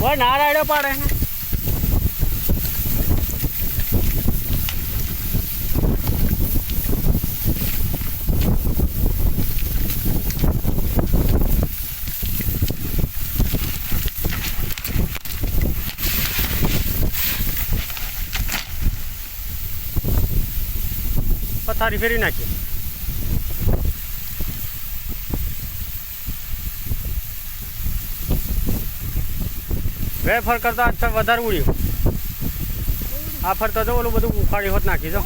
ઓય ના રાડ્યો પાડે. પથારી ફેરી નાખી. વેફર કરતા અત્યારે વધારે ઉડ્યું. આ ફરતા તો ઓલું બધું ઉખાડી હોત નાખી દો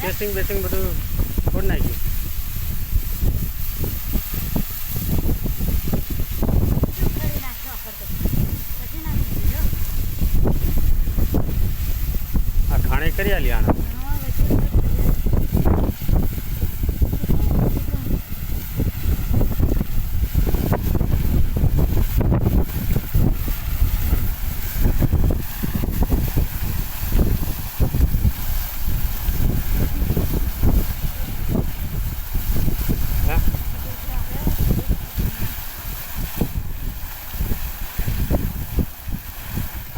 કેસિંગ બેસિંગ બધું છોડ નાખ્યું આ ખાણે કરી આલી આને.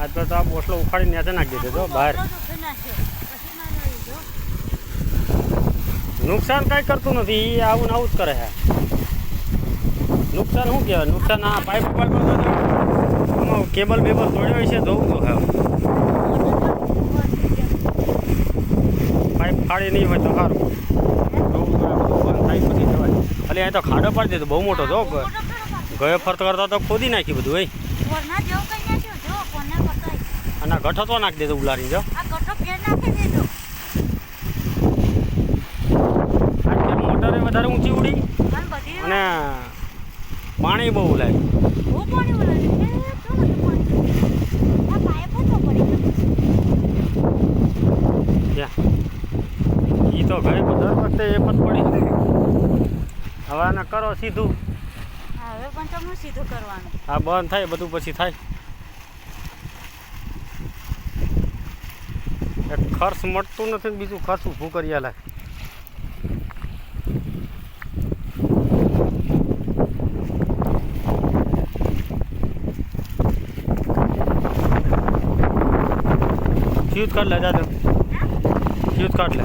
આજ તો આ બોસલો ઉખાડી નેચે નાખી દીધો બહાર. નુકસાન કાંઈ કરતું નથી એ આવું ને આવું જ કરે છે. નુકસાન શું કહેવાય? નુકસાન આ પાઇપ પાઇપ કેબલ બેબલ તોડ્યો છે ધોવું તો ખાવ પાઇપ ફાડી નહીં હોય તો સારું. તો ખાલી અહીં તો ખાડો પાડી દીધો, બહુ મોટો, જો, ગયો ફરતો કરતા તો ખોદી નાખી બધું ભાઈ અને આ ગઠો તો નાખી દેજો ઉલારી જો. મોટરે વધારે ઊંચી ઉડી અને પાણી બહુ ઉલાય એ તો ઘરે દર વખતે એ પણ પડી હવે આને કરો સીધું. હવે પણ તમને સીધું કરવાનું. હા બંધ થાય બધું પછી થાય. ખર્ચ મળતું નથી બીજું ખર્ચ ઊભું કરી લાગે ફ્યુઝ કાઢ લે દાદા ફ્યુઝ કાઢ લે.